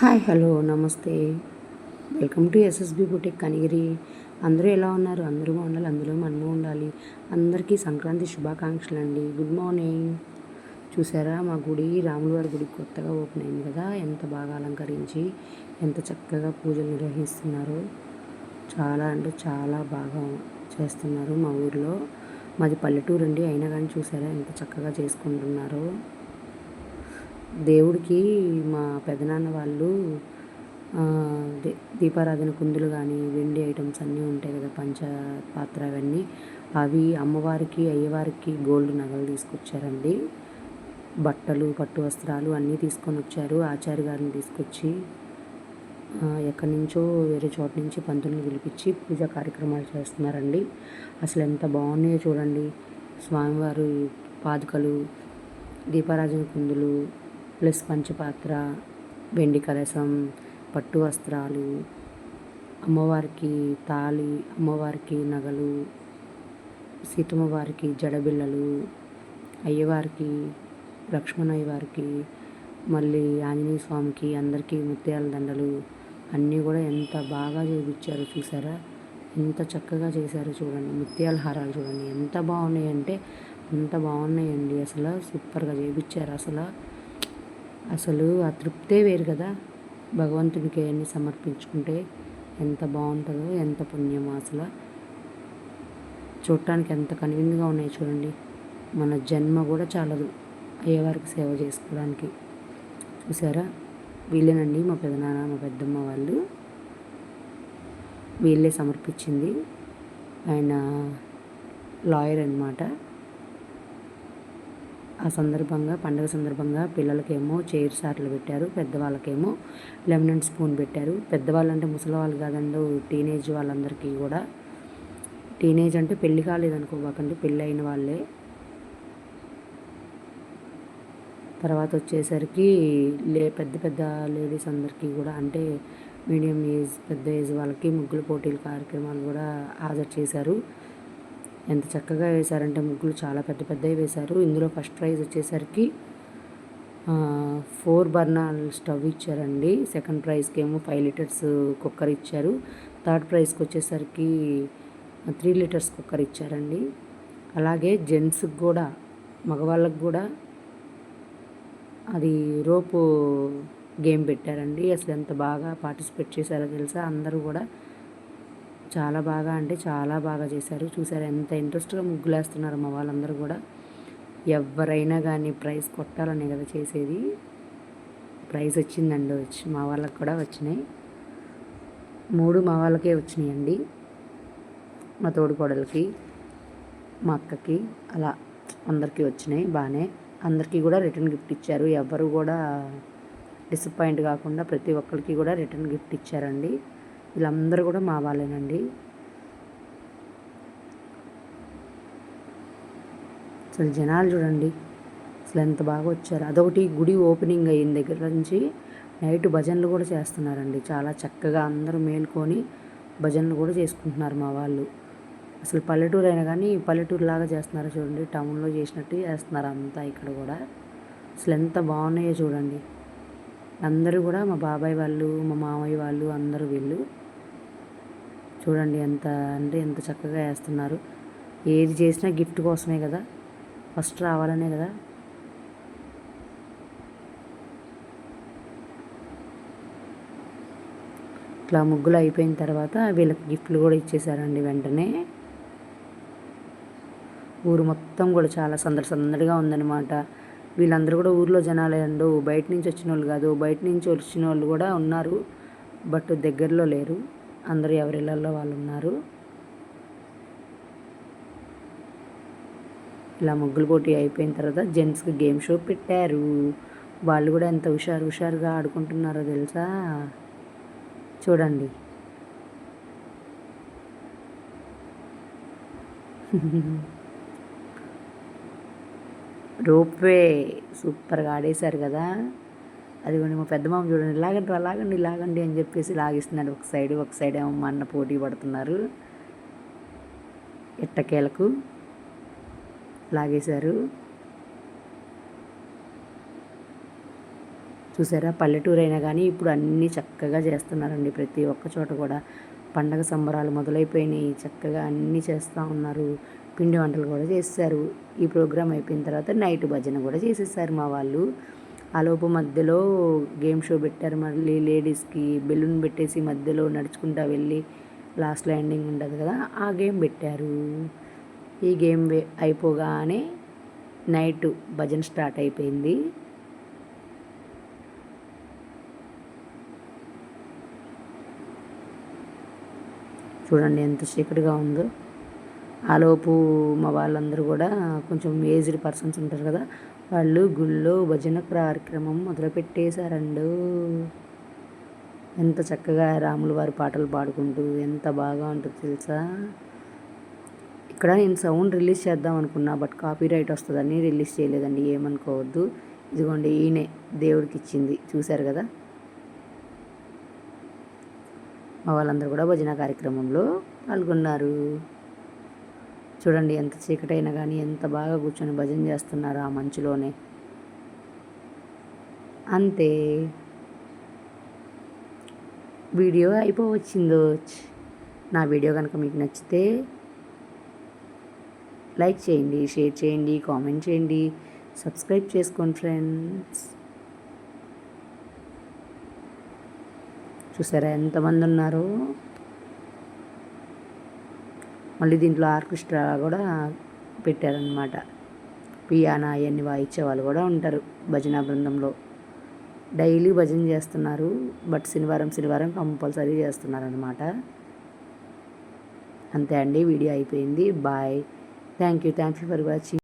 Hi hello నమస్తే. Welcome to SSB boutique Kanigiri. అందరూ ఎలా ఉన్నారు? అందరూ బాగుండాలి అందులో మనము ఉండాలి. అందరికీ సంక్రాంతి శుభాకాంక్షలు అండి గుడ్ మార్నింగ్. చూసారా మా గుడి రాములవారి గుడి కొత్తగా ఓపెన్ అయింది కదా. ఎంత బాగా అలంకరించి ఎంత చక్కగా పూజలు నిర్వహిస్తున్నారు. చాలా అంటే చాలా బాగా చేస్తున్నారు మా ఊర్లో. మాది పల్లెటూరు అండి అయినా కానీ చూసారా ఎంత చక్కగా చేసుకుంటున్నారు. దేవుడికి మా పెదనాన్న వాళ్ళు దీపారాధన కుందులు కానీ వెండి ఐటమ్స్ అన్నీ ఉంటాయి కదా పంచ పాత్ర అవన్నీ. అవి అమ్మవారికి అయ్యవారికి గోల్డ్ నగలు తీసుకొచ్చారండి. బట్టలు పట్టు వస్త్రాలు అన్నీ తీసుకొని వచ్చారు. ఆచార్య గారిని తీసుకొచ్చి ఎక్కడి నుంచో వేరే చోట నుంచి పంతుల్ని పిలిపించి పూజా కార్యక్రమాలు చేస్తున్నారండి. అసలు ఎంత బాగున్నాయో చూడండి. స్వామివారి పాదుకలు దీపారాజన కుందులు ప్లస్ పంచపాత్ర వెండి కలశం పట్టు వస్త్రాలు అమ్మవారికి తాళి అమ్మవారికి నగలు సీతమ్మ వారికి జడబిళ్ళలు అయ్యవారికి లక్ష్మణయ్య వారికి మళ్ళీ ఆంజనేయ స్వామికి అందరికీ ముత్యాల దండలు అన్నీ కూడా ఎంత బాగా చేయించారో చూసారా? ఎంత చక్కగా చేశారో చూడండి. ముత్యాల హారాలు చూడండి. ఎంత బాగున్నాయంటే అంత బాగున్నాయండి. అసలు సూపర్గా చేయించారు అసలు. అసలు ఆ తృప్తే వేరు కదా. భగవంతునికి అన్ని సమర్పించుకుంటే ఎంత బాగుంటుందో ఎంత పుణ్యమో అసలు. చూడటానికి ఎంత కనువిందుగా ఉన్నాయి చూడండి. మన జన్మ కూడా చాలదు అయ్యేవారికి సేవ చేసుకోవడానికి. చూసారా? వీళ్ళేనండి మా పెదనాన్న మా పెద్దమ్మ వాళ్ళు. వీళ్ళే సమర్పించింది. ఆయన లాయర్ అనమాట ఆ సందర్భంగా పండగ సందర్భంగా పిల్లలకేమో చైర్ అట్లా పెట్టారు పెద్దవాళ్ళకేమో లెమన్ స్పూన్ పెట్టారు. పెద్దవాళ్ళు అంటే ముసలి వాళ్ళు కాదండి టీనేజ్ వాళ్ళందరికీ కూడా. టీనేజ్ అంటే పెళ్ళి కాలేదనుకోబాకండి పెళ్ళి అయిన వాళ్ళే. తర్వాత వచ్చేసరికి లే పెద్ద పెద్ద లేడీస్ అందరికీ కూడా అంటే మీడియం ఏజ్ పెద్ద ఏజ్ వాళ్ళకి ముగ్గులు పోటీల కార్యక్రమాలు కూడా హాజరు చేశారు. ఎంత చక్కగా వేశారంటే ముగ్గులు చాలా పెద్ద పెద్దవి వేశారు. ఇందులో ఫస్ట్ ప్రైజ్ వచ్చేసరికి ఫోర్ బర్నర్ స్టవ్ ఇచ్చారండి. సెకండ్ ప్రైజ్కి ఏమో ఫైవ్ లీటర్స్ కుక్కర్ ఇచ్చారు. థర్డ్ ప్రైజ్కి వచ్చేసరికి త్రీ లీటర్స్ కుక్కర్ ఇచ్చారండి. అలాగే జెంట్స్కి కూడా మగవాళ్ళకి కూడా అది రోపు గేమ్ పెట్టారండి. అసలు ఎంత బాగా పార్టిసిపేట్ చేశారో తెలుసా? అందరూ కూడా చాలా బాగా అంటే చాలా బాగా చేశారు. చూసారు ఎంత ఇంట్రెస్ట్గా ముగ్గులేస్తున్నారు మా వాళ్ళందరూ కూడా. ఎవరైనా కానీ ప్రైజ్ కొట్టాలనే కదా చేసేది. ప్రైజ్ వచ్చిందండి వచ్చి మా వాళ్ళకి కూడా వచ్చినాయి. మూడు మా వాళ్ళకే వచ్చినాయండి. మా తోడుకోడలకి మా అక్కకి అలా అందరికీ వచ్చినాయి బాగానే. అందరికీ కూడా రిటర్న్ గిఫ్ట్ ఇచ్చారు. ఎవరు కూడా డిసప్పాయింట్ కాకుండా ప్రతి ఒక్కరికి కూడా రిటర్న్ గిఫ్ట్ ఇచ్చారండి. వీళ్ళందరూ కూడా మా వాళ్ళేనండి. అసలు జనాలు చూడండి అసలు ఎంత బాగా వచ్చారు. అదొకటి గుడి ఓపెనింగ్ అయిన దగ్గర నుంచి నైట్ భజనలు కూడా చేస్తున్నారండి. చాలా చక్కగా అందరూ మేల్కొని భజనలు కూడా చేసుకుంటున్నారు మా వాళ్ళు. అసలు పల్లెటూరు అయినా కానీ పల్లెటూరు లాగా చేస్తున్నారు చూడండి టౌన్లో చేసినట్టు చేస్తున్నారు అంతా ఇక్కడ కూడా. అసలు ఎంత బాగున్నాయో చూడండి. అందరూ కూడా మా బాబాయ్ వాళ్ళు మా మామయ్య వాళ్ళు అందరూ వీళ్ళు చూడండి ఎంత అంటే ఎంత చక్కగా వేస్తున్నారు. ఏది చేసినా గిఫ్ట్ కోసమే కదా. ఫస్ట్ రావాలనే కదా. ఇట్లా ముగ్గులు అయిపోయిన తర్వాత వీళ్ళకి గిఫ్ట్లు కూడా ఇచ్చేసారండి వెంటనే. ఊరు మొత్తం కూడా చాలా సందడి సందడిగా ఉందన్నమాట. వీళ్ళందరూ కూడా ఊర్లో జనాలే అండు. బయట నుంచి వచ్చిన వాళ్ళు కాదు బయట నుంచి వచ్చిన వాళ్ళు కూడా ఉన్నారు బట్ దగ్గరలో లేరు. అందరూ ఎవరిళ్ళల్లో వాళ్ళు ఉన్నారు ఇలా ముగ్గులు పోటీ అయిపోయిన తర్వాత జెంట్స్కి గేమ్ షో పెట్టారు. వాళ్ళు కూడా ఎంత హుషారు హుషారుగా ఆడుకుంటున్నారో తెలుసా? చూడండి. రోప్వే సూపర్గా ఆడేశారు కదా? అదిగోండి మా పెద్ద మామ చూడండి లాగండి రా, లాగండి లాగండి అని చెప్పేసి లాగిస్తున్నాడు. ఒక సైడ్ ఒక సైడ్ ఏమో మా అన్న పోటీ పడుతున్నారు. ఇట్టకేలకు లాగేశారు. చూసారా? పల్లెటూరు అయినా కానీ ఇప్పుడు అన్నీ చక్కగా చేస్తున్నారండి ప్రతి ఒక్క చోట కూడా. పండగ సంబరాలు మొదలైపోయినాయి. చక్కగా అన్నీ చేస్తూ ఉన్నారు. పిండి వంటలు కూడా చేస్తారు ఈ ప్రోగ్రాం అయిపోయిన తర్వాత నైట్ భజన కూడా చేసేసారు మా వాళ్ళు. ఆలోపు మధ్యలో గేమ్ షో పెట్టారు మళ్ళీ లేడీస్కి బెలూన్ పెట్టేసి మధ్యలో నడుచుకుంటా వెళ్ళి లాస్ట్ ల్యాండింగ్ ఉంటుంది కదా ఆ గేమ్ పెట్టారు. ఈ గేమ్ అయిపోగానే నైట్ భజన స్టార్ట్ అయిపోయింది. చూడండి ఎంత చీకటిగా ఉందో. ఆలోపు మా వాళ్ళందరూ కూడా కొంచెం ఏజ్డ్ పర్సన్స్ ఉంటారు కదా వాళ్ళు గుళ్ళో భజన కార్యక్రమం మొదలుపెట్టేశారండు ఎంత చక్కగా రాములు వారి పాటలు పాడుకుంటూ ఎంత బాగా ఉంటుంది తెలుసా? ఇక్కడ నేను సౌండ్ రిలీజ్ చేద్దాం అనుకున్నా బట్ కాపీ రైట్ వస్తుందని రిలీజ్ చేయలేదండి ఏమనుకోవద్దు. ఇదిగోండి ఈయనే దేవుడికి ఇచ్చింది చూశారు కదా? మా వాళ్ళందరూ కూడా భజన కార్యక్రమంలో పాల్గొన్నారు. చూడండి ఎంత చీకటైనా కానీ ఎంత బాగా కూర్చొని భజన చేస్తున్నారు ఆ మంచులోనే. అంతే. వీడియో అయిపోవచ్చిందో? నా వీడియో కనుక మీకు నచ్చితే లైక్ చేయండి షేర్ చేయండి కామెంట్ చేయండి సబ్స్క్రైబ్ చేసుకోండి ఫ్రెండ్స్. చూసారా ఎంతమంది ఉన్నారో? మళ్ళీ దీంట్లో ఆర్కెస్ట్రా కూడా పెట్టారనమాట పియానా అవన్నీ వాయించే వాళ్ళు కూడా ఉంటారు భజన బృందంలో. డైలీ భజన చేస్తున్నారు బట్ శనివారం శనివారం కంపల్సరీ చేస్తున్నారు అనమాట అంతే అండి వీడియో అయిపోయింది. Bye. Thank you thank you for watching.